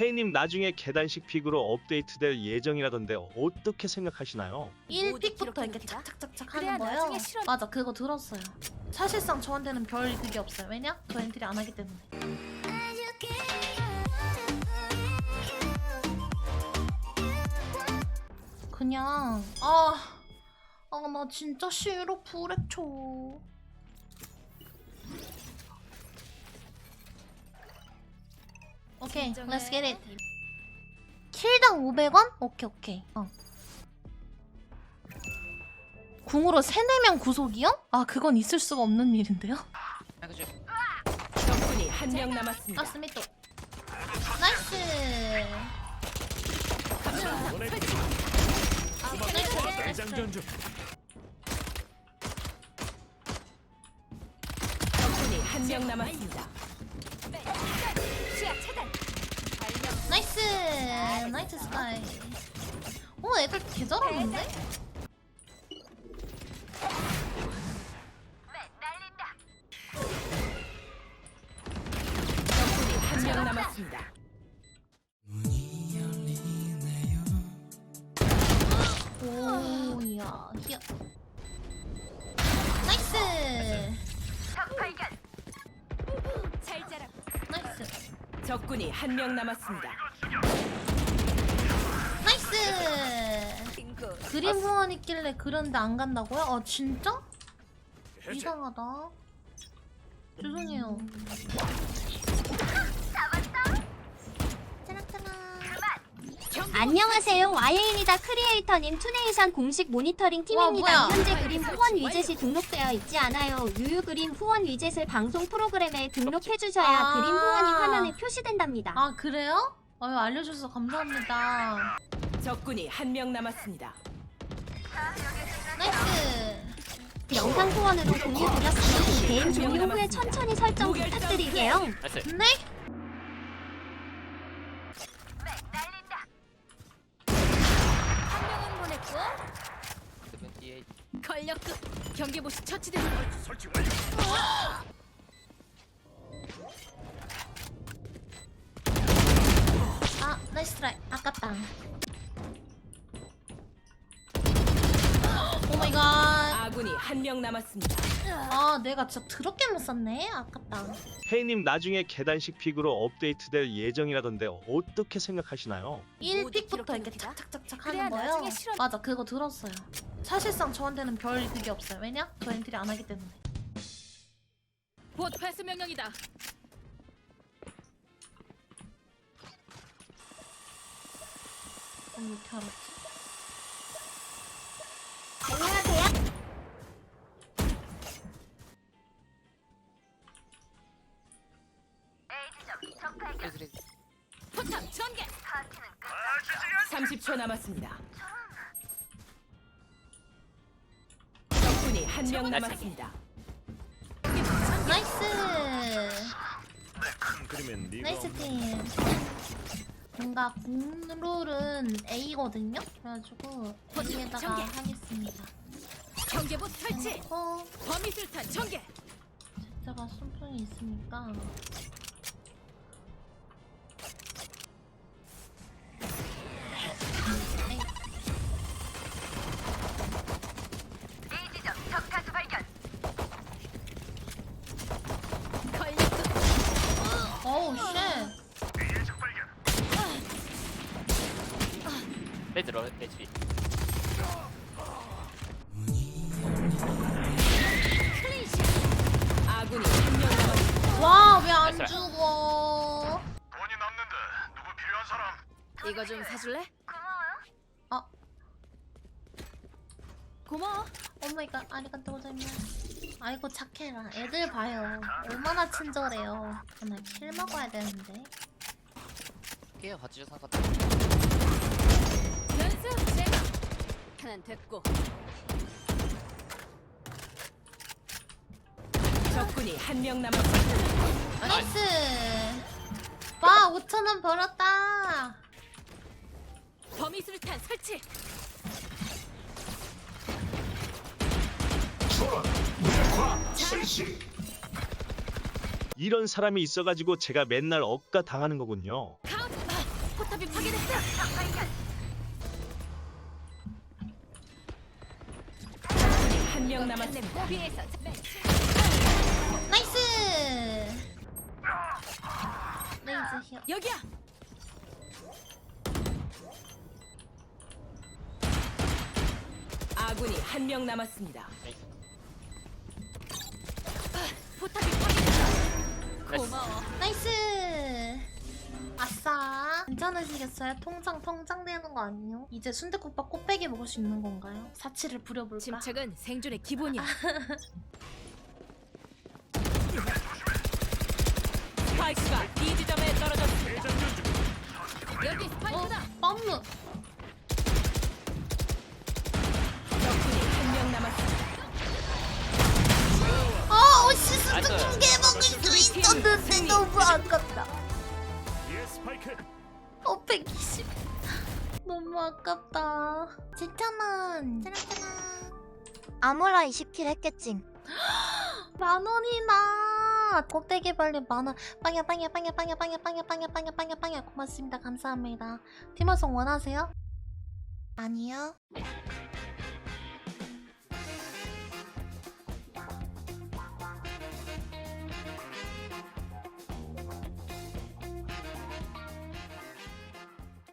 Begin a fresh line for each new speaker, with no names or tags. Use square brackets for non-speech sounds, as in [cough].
혜인님 나중에 계단식 픽으로 업데이트될 예정이라던데 어떻게 생각하시나요?
1픽부터 이렇게 착착착착
그래야
하는 거예요.
나중에 실험-
맞아, 그거 들었어요. 사실상 저한테는 별 그게 없어요. 왜냐? 저 엔트리 안 하기 때문에. 그냥 아, 아 나 진짜 싫어 불액초. 오케이, let's get it. 킬당 500원? 오케이, 오케이. 어. 궁으로 3, 4명 구속이요? 아, 그건 있을 수가 없는 일인데요?
적군이 한 명 남았습니다.
가스미 또. 나이스. 나이스.
적군이 한 명 남았습니다.
나이스. 나이스 스카이. 어, 애들 개 잘하는데?
적군이 한명 남았습니다.
오, 이야. 히야.
적군이 한 명 남았습니다.
나이스.
친구.
그림 후원 있길래 그런데 안 간다고요? 아 진짜? 이상하다. 죄송해요.
안녕하세요. 와예인이다 크리에이터님 투네이션 공식 모니터링 팀입니다.
와, 뭐야?
현재 그림 후원 위젯이 등록되어 있지 않아요. 유유 그림 후원 위젯을 방송 프로그램에 등록해 주셔야
아.
그림 후원이 화면에 표시된답니다.
아 그래요? 아유 알려주셔서 감사합니다.
적군이 한 명 남았습니다.
나이스.
영상 후원으로 공유 드렸으니 개인 종료 후에 천천히 설정 부탁드릴게요.
네?
걸렸고. 경계 보시 처치됐어.
아 나이스 트라이. 아깝다. 오 마이 갓.
아군이 한 명 남았습니다.
아 내가 진짜 더럽게 못 썼네. 아깝다.
혜인님 나중에 계단식 픽으로 업데이트될 예정이라던데 어떻게 생각하시나요?
1픽부터 이렇게 착착착착
그래야
하는 거예요.
나중에 실험-
맞아, 그거 들었어요. 사실상 저한테는 별 그게 없어요. 왜냐? 저 엔트리 안 하기 때문에.
곧 회수 명령이다.
어, 이렇게 알았지?
30초 남았습니다. 적군이 한 명 남았습니다.
나이스!
그러면
나이스 팀. 뭔가 공룰은 A거든요? 그래가지고 A에다가
전개.
하겠습니다.
경계봇 설치.
어,
범위술탄 전개.
제가 손등이 있으니까
레드로 HP
아군이 한명 남았습니다.
와 왜 안. 죽어
돈이 남는데 누구 필요한 사람?
이거 좀 사줄래?
어.
고마워.
오마이갓 아리가또 고자이마스 아이고 착해라 애들 봐요 얼마나 친절해요 아, 나킬 먹어야 되는데
깨요 같이 주사 같
연수 제거. 하나 됐고. 적군이 한 명 남았습니다.
나이스 와 5천원 벌었다
범위술탄 설치.
이런 사람이 있어가지고 제가 맨날 억까 당하는 거군요.
카운트. 포탑이 파괴됐다. 적군이 한명 남았습니다. 뒤에서
나이스. 레이즈 히어.
여기야. 아군이 한 명 남았습니다. 포탑이 파괴됐다. 고마워.
나이스. 아싸. 괜찮으시겠어요? 통장 통장 되는 거 아니에요? 이제 순대국밥 꽃배기 먹을 수 있는 건가요? 사치를 부려볼까?
침착은 생존의 기본이야. 스파이크가 B 지점에 떨어졌습니다. 여기
어,
스파이크다.
빰무.
적군이 한 명 남았습니다.
아, 오시스
나이스.
두개 먹을 수 있었는데 너무 아깝다.
뒤에 스파이크.
어, 120. 너무 아깝다. 진짜만. 짜란짜란.
아무라 20킬 했겠징. [gasps]
만 원이나. 곱대기 빨리 만 원. 빵야 빵야 빵야 빵야 빵야 빵야 빵야 빵야 빵야 빵야 고맙습니다. 감사합니다. 팀원송 원하세요? 아니요.